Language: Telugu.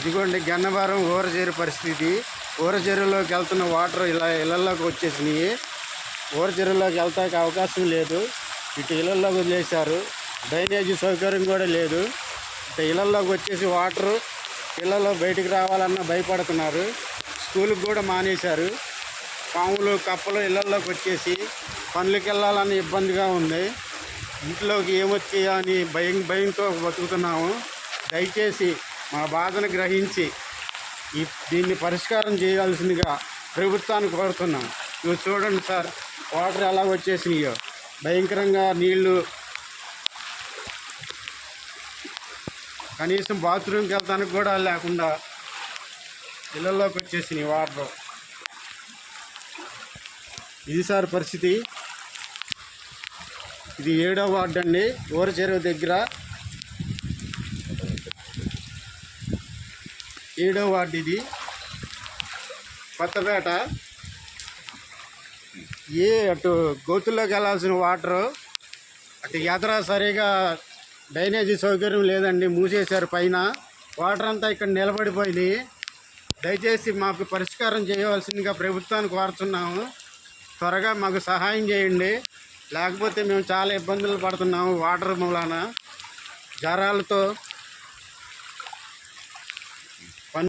ఇదిగోండి గన్నవరం ఊరచేరు పరిస్థితి. ఊరచెరువులోకి వెళ్తున్న వాటర్ ఇలా ఇళ్ళలోకి వచ్చేసినాయి. ఊరచెరువులోకి వెళ్తానికి అవకాశం లేదు. ఇటు ఇళ్ళలోకి వదిలేశారు. డ్రైనేజీ సౌకర్యం కూడా లేదు. ఇటు ఇళ్ళలోకి వచ్చేసి వాటరు ఇళ్ళలో బయటికి రావాలన్నా భయపడుతున్నారు. స్కూల్కి కూడా మానేశారు. పాములు కప్పలు ఇళ్ళలోకి వచ్చేసి పనులకి వెళ్ళాలని ఇబ్బందిగా ఉంది. ఇంట్లోకి ఏమొచ్చాయో అని భయం భయంతో బతుకుతున్నాము. దయచేసి మా బాధను గ్రహించి ఈ దీన్ని పరిష్కారం చేయాల్సిందిగా ప్రభుత్వాన్ని కోరుతున్నాం. నువ్వు చూడండి సార్ వాటర్ ఎలా వచ్చేసినాయో. భయంకరంగా నీళ్ళు కనీసం బాత్రూమ్కి వెళ్తానికి కూడా లేకుండా ఇళ్ళల్లోకి వచ్చేసినాయి వాటర్. ఇది సార్ పరిస్థితి. ఇది ఏడో వార్డు అండి ఊర చెరువు దగ్గర. ఏడో వార్డు ఇది కొత్తపేట. ఏ అటు గోతుల్లోకి వెళ్ళాల్సిన వాటరు అటు ఎదర సరిగా డ్రైనేజీ సౌకర్యం లేదండి మూసేశారు పైన. వాటర్ అంతా ఇక్కడ నిలబడిపోయింది. దయచేసి మాకు పరిష్కారం చేయవలసిందిగా ప్రభుత్వాన్ని కోరుతున్నాము. త్వరగా మాకు సహాయం చేయండి. లేకపోతే మేము చాలా ఇబ్బందులు పడుతున్నాము వాటర్ మూలాన. జ్వరాలతో